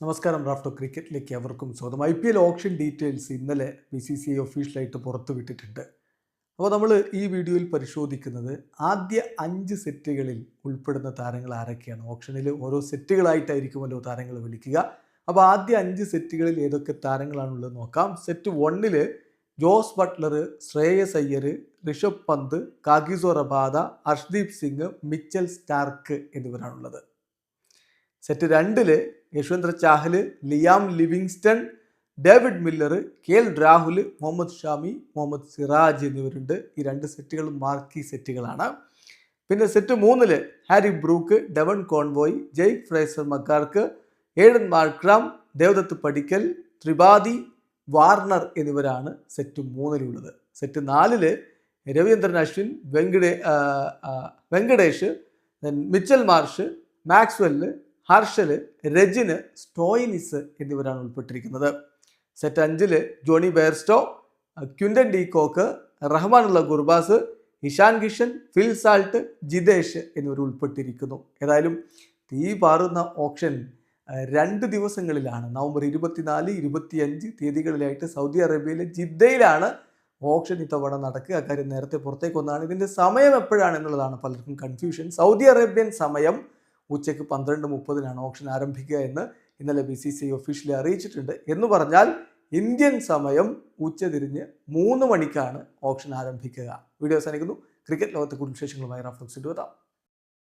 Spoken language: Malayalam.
നമസ്കാരം റാഫ്റ്റോ ക്രിക്കറ്റിലേക്ക് അവർക്കും സ്വാഗതം. I P L auction details ഇന്നലെ ബി സി സി ഐ ഒഫീഷ്യലായിട്ട് പുറത്തുവിട്ടിട്ടുണ്ട് അപ്പോൾ നമ്മൾ ഈ വീഡിയോയിൽ പരിശോധിക്കുന്നത് ആദ്യ അഞ്ച് സെറ്റുകളിൽ ഉൾപ്പെടുന്ന താരങ്ങൾ ആരൊക്കെയാണ്? ഓപ്ഷനിൽ ഓരോ സെറ്റുകളായിട്ടായിരിക്കുമല്ലോ താരങ്ങൾ വിളിക്കുക. അപ്പോൾ ആദ്യ അഞ്ച് സെറ്റുകളിൽ ഏതൊക്കെ താരങ്ങളാണുള്ളത് നോക്കാം. സെറ്റ് വണ്ണിൽ Jos Buttler Shreyas Iyer Rishabh Pant Kagiso Rabada Harshdeep Singh Mitchell Starc എന്നിവരാണുള്ളത്. Set രണ്ടിൽ Yuzvendra Chahal Liam Livingstone David Miller K L Rahul Mohammed Shami Mohammed Siraj എന്നിവരുണ്ട്. ഈ രണ്ട് സെറ്റുകളും മാർക്കി സെറ്റുകളാണ്. പിന്നെ സെറ്റ് മൂന്നിൽ Harry Brook Devon Conway Jake Fraser McGurk Aiden Markram Devdutt Padikkal Tripathi Warner എന്നിവരാണ് സെറ്റ് മൂന്നിലുള്ളത്. സെറ്റ് നാലിൽ Ravindran Ashwin വെങ്കടേ Venkatesh Mitchell Marsh Maxwell Harshal രജിന് Stoinis എന്നിവരാണ് ഉൾപ്പെട്ടിരിക്കുന്നത്. സെറ്റ് അഞ്ചിൽ Jonny Bairstow Quinton de Kock Rahmanullah Gurbaz Ishan Kishan Phil Salt Jitesh എന്നിവർ ഉൾപ്പെട്ടിരിക്കുന്നു. ഏതായാലും തീ പാറുന്ന ഓപ്ഷൻ രണ്ട് ദിവസങ്ങളിലാണ്. നവംബർ ഇരുപത്തിനാല് ഇരുപത്തിയഞ്ച് തീയതികളിലായിട്ട് സൗദി അറേബ്യയിലെ ജിദ്ദയിലാണ് ഓപ്ഷൻ ഇത്തവണ നടക്കുക. കാര്യം നേരത്തെ പുറത്തേക്ക് വന്നതാണ് ഇതിന്റെ സമയം എപ്പോഴാണ് എന്നുള്ളതാണ് പലർക്കും കൺഫ്യൂഷൻ സൗദി അറേബ്യൻ സമയം ഉച്ചയ്ക്ക് പന്ത്രണ്ട് മുപ്പതിനാണ് ഓപ്ഷൻ ആരംഭിക്കുക എന്ന് ഇന്നലെ ബി സി സി ഒഫീഷ്യലി അറിയിച്ചിട്ടുണ്ട്. എന്ന് പറഞ്ഞാൽ ഇന്ത്യൻ സമയം ഉച്ചതിരിഞ്ഞ് മൂന്ന് മണിക്കാണ് ഓപ്ഷൻ ആരംഭിക്കുക. വീഡിയോ അവസാനിക്കുന്നു. ക്രിക്കറ്റ് ലോകത്തെ കൂടുതൽ വിശേഷങ്ങളുമായി ഇട്ട് എത്താം